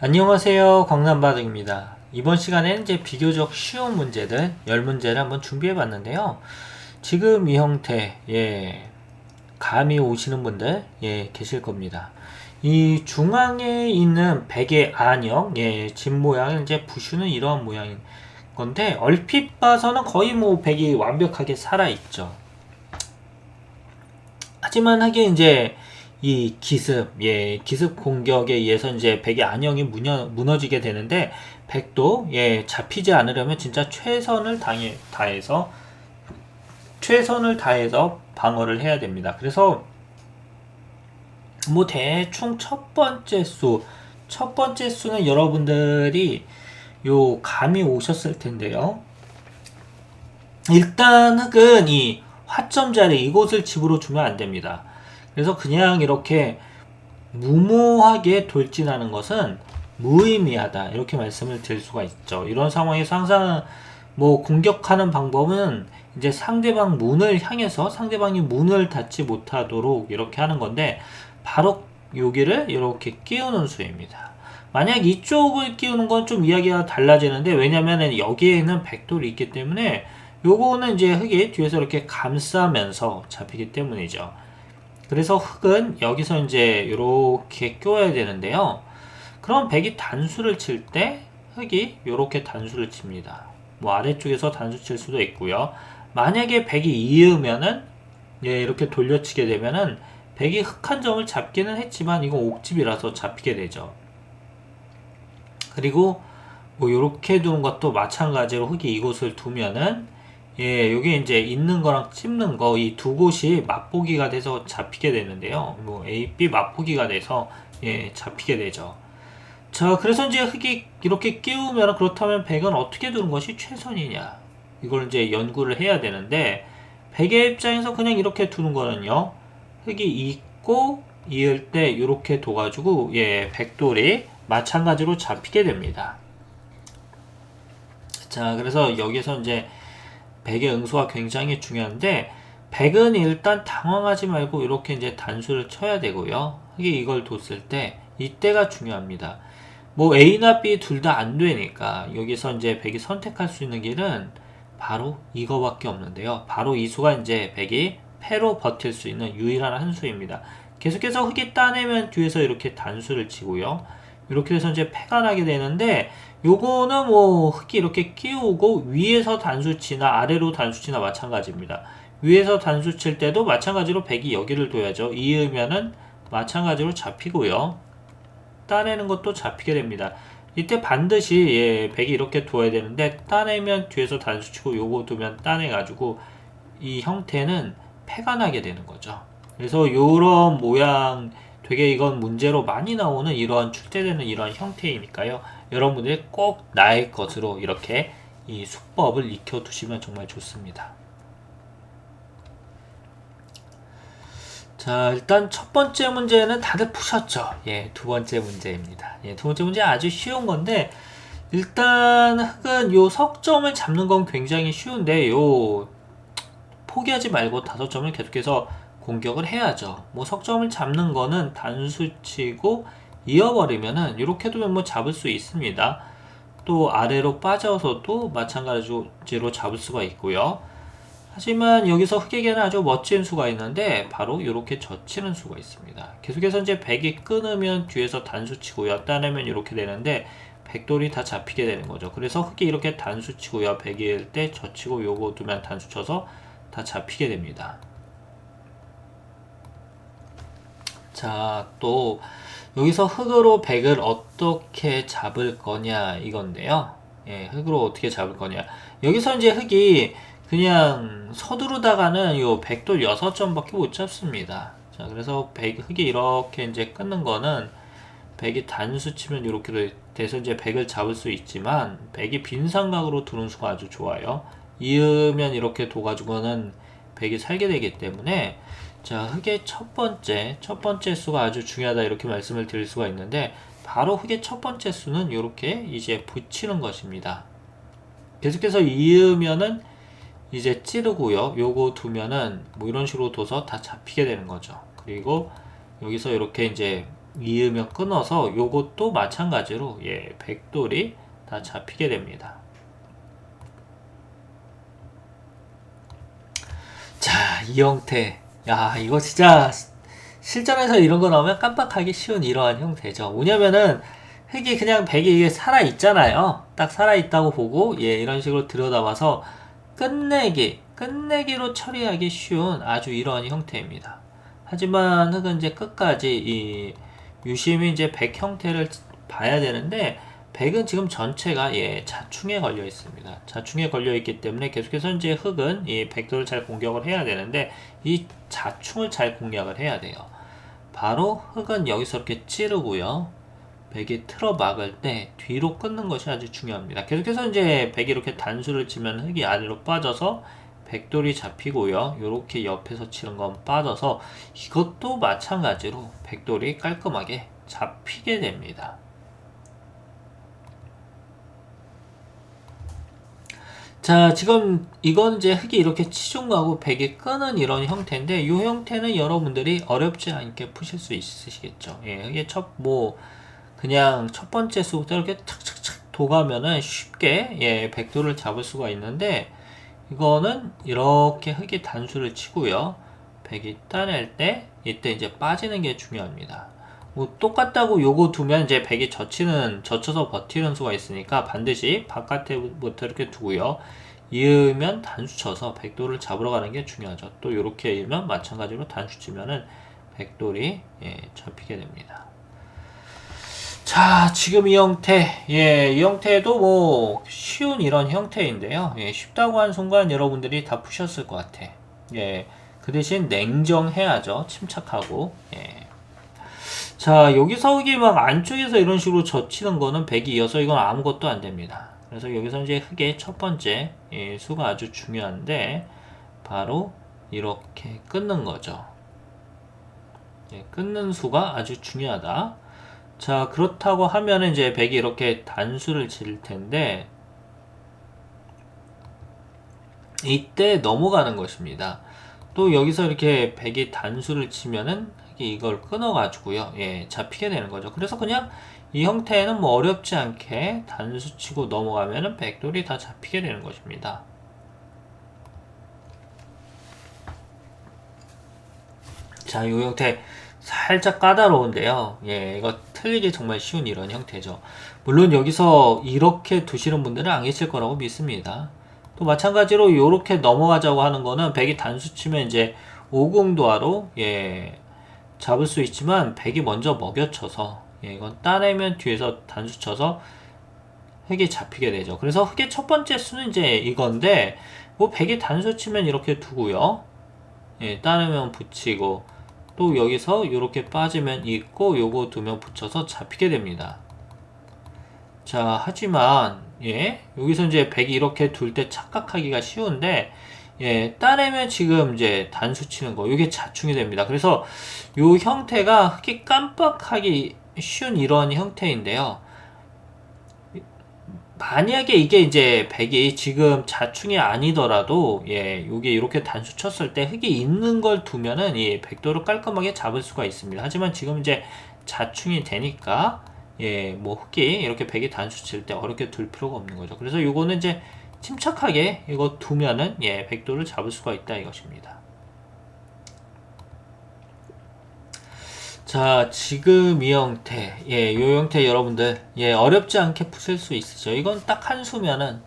안녕하세요. 광남바둑입니다. 이번 시간에는 이제 비교적 쉬운 문제들, 10문제를 한번 준비해 봤는데요. 지금 이 형태, 예, 감이 오시는 분들, 예, 계실 겁니다. 이 중앙에 있는 백의 안형, 예, 집 모양은 이제 부슈는 이러한 모양인 건데, 얼핏 봐서는 거의 뭐 백이 완벽하게 살아있죠. 하지만 하긴 이제 이 기습, 예, 기습 공격에 의해서 이제 백의 안형이 무너, 무너지게 되는데, 백도, 예, 잡히지 않으려면 진짜 최선을 당해, 다해서, 최선을 다해서 방어를 해야 됩니다. 그래서, 뭐, 대충 첫 번째 수, 첫 번째 수는 여러분들이 요 감이 오셨을 텐데요. 일단 흑은 이 화점 자리 이곳을 집으로 주면 안 됩니다. 그래서 그냥 이렇게 무모하게 돌진하는 것은 무의미하다 이렇게 말씀을 드릴 수가 있죠. 이런 상황에서 항상 뭐 공격하는 방법은 이제 상대방 문을 향해서 상대방이 문을 닫지 못하도록 이렇게 하는 건데 바로 여기를 이렇게 끼우는 수입니다. 만약 이쪽을 끼우는 건 좀 이야기가 달라지는데 왜냐면은 여기에는 백돌이 있기 때문에 요거는 이제 흙이 뒤에서 이렇게 감싸면서 잡히기 때문이죠. 그래서 흙은 여기서 이제 이렇게 껴야 되는데요. 그럼 백이 단수를 칠 때 흙이 이렇게 단수를 칩니다. 뭐 아래쪽에서 단수 칠 수도 있고요. 만약에 백이 이으면은 예, 이렇게 돌려치게 되면은 백이 흙 한 점을 잡기는 했지만 이건 옥집이라서 잡히게 되죠. 그리고 뭐 이렇게 두는 것도 마찬가지로 흙이 이곳을 두면은 예, 여기 이제 있는 거랑 찝는 거 이 두 곳이 맛보기가 돼서 잡히게 되는데요. 뭐 A, B 맛보기가 돼서 예, 잡히게 되죠. 자, 그래서 이제 흙이 이렇게 끼우면 그렇다면 백은 어떻게 두는 것이 최선이냐? 이걸 이제 연구를 해야 되는데 백의 입장에서 그냥 이렇게 두는 거는요. 흙이 있고 이을 때 이렇게 둬가지고 예, 백돌이 마찬가지로 잡히게 됩니다. 자, 그래서 여기서 이제 백의 응수가 굉장히 중요한데 백은 일단 당황하지 말고 이렇게 이제 단수를 쳐야 되고요. 이게 이걸 뒀을 때 이때가 중요합니다. 뭐 A나 B 둘 다 안 되니까 여기서 이제 백이 선택할 수 있는 길은 바로 이거밖에 없는데요. 바로 이 수가 이제 백이 패로 버틸 수 있는 유일한 한 수입니다. 계속해서 흙이 따내면 뒤에서 이렇게 단수를 치고요. 이렇게 해서 이제 패가 나게 되는데 요거는 뭐 흙이 이렇게 끼우고 위에서 단수치나 아래로 단수치나 마찬가지입니다. 위에서 단수 칠 때도 마찬가지로 백이 여기를 둬야죠. 이으면은 마찬가지로 잡히고요. 따내는 것도 잡히게 됩니다. 이때 반드시 예, 백이 이렇게 둬야 되는데 따내면 뒤에서 단수 치고 요거 두면 따내가지고 이 형태는 패가 나게 되는 거죠. 그래서 요런 모양 되게 이건 문제로 많이 나오는 이러한 출제되는 이러한 형태이니까요. 여러분들이 꼭 나의 것으로 이렇게 이 수법을 익혀 두시면 정말 좋습니다. 자, 일단 첫 번째 문제는 다들 푸셨죠? 예, 두 번째 문제입니다. 예, 두 번째 문제 아주 쉬운 건데, 일단 흙은 요 석점을 잡는 건 굉장히 쉬운데, 요 포기하지 말고 다섯 점을 계속해서 공격을 해야죠. 뭐 석점을 잡는 거는 단수치고 이어버리면은 이렇게 두면 뭐 잡을 수 있습니다. 또 아래로 빠져서도 마찬가지로 잡을 수가 있고요. 하지만 여기서 흑에게는 아주 멋진 수가 있는데 바로 이렇게 젖히는 수가 있습니다. 계속해서 이제 백이 끊으면 뒤에서 단수 치고요. 따내면 이렇게 되는데 백돌이 다 잡히게 되는 거죠. 그래서 흑이 이렇게 단수 치고요. 백일 때 젖히고 요거 두면 단수 쳐서 다 잡히게 됩니다. 자, 또 여기서 흙으로 백을 어떻게 잡을 거냐 이건데요. 예, 흙으로 어떻게 잡을 거냐. 여기서 이제 흙이 그냥 서두르다가는 요 백돌 6점밖에 못 잡습니다. 자, 그래서 백, 흙이 이렇게 이제 끊는 거는 백이 단수 치면 이렇게 돼서 이제 백을 잡을 수 있지만 백이 빈 삼각으로 두는 수가 아주 좋아요. 이으면 이렇게 둬가지고는 백이 살게 되기 때문에 자, 흙의 첫 번째, 첫 번째 수가 아주 중요하다 이렇게 말씀을 드릴 수가 있는데 바로 흙의 첫 번째 수는 이렇게 이제 붙이는 것입니다. 계속해서 이으면은 이제 찌르고요. 요거 두면은 뭐 이런 식으로 둬서 다 잡히게 되는 거죠. 그리고 여기서 이렇게 이제 이으면 끊어서 요것도 마찬가지로 예, 백돌이 다 잡히게 됩니다. 자, 이 형태. 야, 이거 진짜 실전에서 이런 거 나오면 깜빡하기 쉬운 이러한 형태죠. 뭐냐면은 흙이 그냥 백이 이게 살아 있잖아요. 딱 살아 있다고 보고 예, 이런 식으로 들여다봐서 끝내기, 끝내기로 처리하기 쉬운 아주 이러한 형태입니다. 하지만 흙은 이제 끝까지 이 유심히 이제 백 형태를 봐야 되는데 백은 지금 전체가 예, 자충에 걸려 있습니다. 자충에 걸려 있기 때문에 계속해서 이제 흙은 이 백도를 잘 공격을 해야 되는데 이 자충을 잘 공략을 해야 돼요. 바로 흙은 여기서 이렇게 찌르고요. 백이 틀어 막을 때 뒤로 끊는 것이 아주 중요합니다. 계속해서 이제 백이 이렇게 단수를 치면 흙이 아래로 빠져서 백돌이 잡히고요. 이렇게 옆에서 치는 건 빠져서 이것도 마찬가지로 백돌이 깔끔하게 잡히게 됩니다. 자, 지금 이건 이제 흙이 이렇게 치중하고 백이 끄는 이런 형태인데 이 형태는 여러분들이 어렵지 않게 푸실 수 있으시겠죠. 예, 흙이 첫, 뭐, 그냥 첫 번째 수부터 이렇게 탁탁탁 도가면은 쉽게, 예, 백도를 잡을 수가 있는데 이거는 이렇게 흙이 단수를 치고요. 백이 따낼 때 이때 이제 빠지는 게 중요합니다. 뭐 똑같다고 요거 두면 이제 백이 젖히는 젖혀서 버티는 수가 있으니까 반드시 바깥에부터 이렇게 두고요. 이으면 단수 쳐서 백돌을 잡으러 가는 게 중요하죠. 또 이렇게 이으면 마찬가지로 단수 치면은 백돌이 예, 잡히게 됩니다. 자, 지금 이 형태, 예, 이 형태도 뭐 쉬운 이런 형태인데요. 예, 쉽다고 한 순간 여러분들이 다 푸셨을 것 같아. 예, 그 대신 냉정해야죠. 침착하고. 예. 자, 여기서 이게 막 안쪽에서 이런 식으로 젖히는 거는 100이어서 이건 아무것도 안 됩니다. 그래서 여기서 이제 흙의 첫 번째 예, 수가 아주 중요한데 바로 이렇게 끊는 거죠. 예, 끊는 수가 아주 중요하다. 자, 그렇다고 하면 이제 100이 이렇게 단수를 칠 텐데 이때 넘어가는 것입니다. 또 여기서 이렇게 100이 단수를 치면은 이걸 끊어가지고요. 예, 잡히게 되는 거죠. 그래서 그냥 이 형태는 뭐 어렵지 않게 단수 치고 넘어가면은 백돌이 다 잡히게 되는 것입니다. 자, 이 형태 살짝 까다로운데요. 예, 이거 틀리기 정말 쉬운 이런 형태죠. 물론 여기서 이렇게 두시는 분들은 안 계실 거라고 믿습니다. 또 마찬가지로 이렇게 넘어가자고 하는 거는 백이 단수 치면 이제 오공도하로 예, 잡을 수 있지만 백이 먼저 먹여쳐서 예, 이건 따내면 뒤에서 단수 쳐서 흙이 잡히게 되죠. 그래서 흙의 첫 번째 수는 이제 이건데 뭐 백이 단수 치면 이렇게 두고요. 예, 따내면 붙이고 또 여기서 이렇게 빠지면 있고 요거 두면 붙여서 잡히게 됩니다. 자, 하지만 예, 여기서 이제 백이 이렇게 둘 때 착각하기가 쉬운데 예, 따내면 지금 이제 단수 치는 거, 이게 자충이 됩니다. 그래서 요 형태가 흙이 깜빡하기 쉬운 이런 형태인데요. 만약에 이게 이제 백이 지금 자충이 아니더라도 예, 요게 이렇게 단수 쳤을 때 흙이 있는 걸 두면은 이 백도를 깔끔하게 잡을 수가 있습니다. 하지만 지금 이제 자충이 되니까 예, 뭐 흙이 이렇게 백이 단수 칠 때 어렵게 둘 필요가 없는 거죠. 그래서 요거는 이제 침착하게 이거 두면은 예, 백도를 잡을 수가 있다 이것입니다. 자, 지금 이 형태, 예, 요 형태 여러분들, 예, 어렵지 않게 푸실 수 있으죠. 이건 딱 한 수면은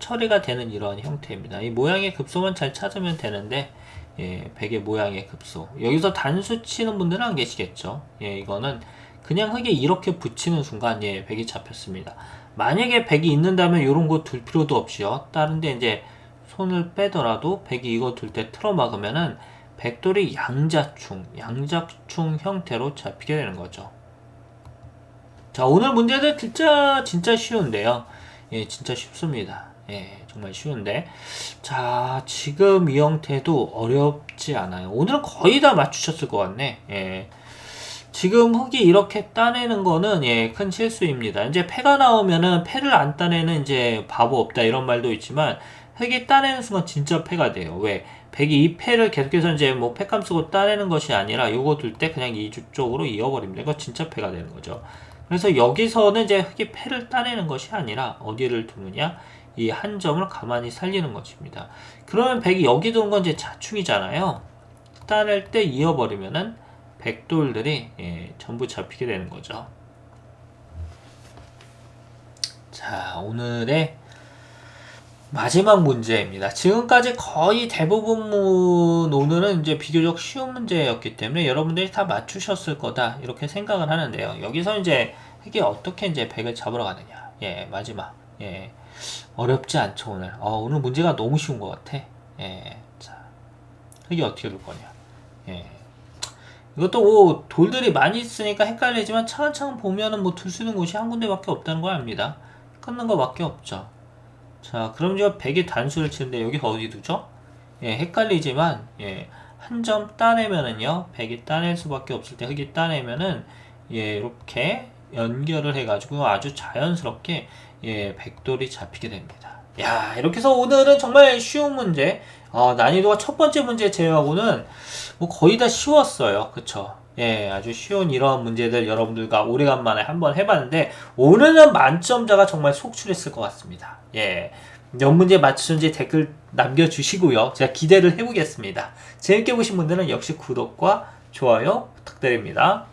처리가 되는 이러한 형태입니다. 이 모양의 급소만 잘 찾으면 되는데, 예, 백의 모양의 급소. 여기서 단수 치는 분들은 안 계시겠죠. 예, 이거는 그냥 흙에 이렇게 붙이는 순간, 예, 백이 잡혔습니다. 만약에 백이 있는다면 이런 거 둘 필요도 없이요. 다른데 이제 손을 빼더라도 백이 이거 둘 때 틀어 막으면은 백돌이 양자충, 양자충 형태로 잡히게 되는 거죠. 자, 오늘 문제들 진짜, 진짜 쉬운데요. 예, 진짜 쉽습니다. 예, 정말 쉬운데. 자, 지금 이 형태도 어렵지 않아요. 오늘은 거의 다 맞추셨을 것 같네. 예. 지금 흙이 이렇게 따내는 거는 예, 큰 실수입니다. 이제 패가 나오면은 패를 안 따내는 이제 바보 없다 이런 말도 있지만 흙이 따내는 순간 진짜 패가 돼요. 왜? 백이 2패를 계속해서 이제 뭐 패감 쓰고 따내는 것이 아니라 요거 둘 때 그냥 이주 쪽으로 이어버립니다. 이거 진짜 패가 되는 거죠. 그래서 여기서는 이제 흑이 패를 따내는 것이 아니라 어디를 두느냐? 이 한 점을 가만히 살리는 것입니다. 그러면 백이 여기 두는 건 이제 자충이잖아요. 따낼 때 이어버리면은 백돌들이 예, 전부 잡히게 되는 거죠. 자, 오늘의 마지막 문제입니다. 지금까지 거의 대부분 문 오늘은 이제 비교적 쉬운 문제였기 때문에 여러분들이 다 맞추셨을 거다 이렇게 생각을 하는데요. 여기서 이제 이게 어떻게 이제 백을 잡으러 가느냐. 예, 마지막. 예, 어렵지 않죠 오늘. 어, 오늘 문제가 너무 쉬운 것 같아. 예, 자, 이게 어떻게 될 거냐. 예. 이것도 뭐 돌들이 많이 있으니까 헷갈리지만 차근차근 보면은 뭐 둘 수 있는 곳이 한 군데밖에 없다는 걸 압니다. 끊는 거밖에 없죠. 자, 그럼 제가 100의 단수를 치는데 여기 어디 두죠? 예, 헷갈리지만 예, 한 점 따내면은요. 100이 따낼 수밖에 없을 때 흑이 따내면은 예, 이렇게 연결을 해 가지고 아주 자연스럽게 예, 백돌이 잡히게 됩니다. 야, 이렇게 해서 오늘은 정말 쉬운 문제. 어, 난이도가 첫 번째 문제 제외하고는 뭐 거의 다 쉬웠어요. 그쵸? 예, 아주 쉬운 이런 문제들 여러분들과 오래간만에 한번 해봤는데, 오늘은 만점자가 정말 속출했을 것 같습니다. 예. 몇 문제 맞추셨는지 댓글 남겨주시고요. 제가 기대를 해보겠습니다. 재밌게 보신 분들은 역시 구독과 좋아요 부탁드립니다.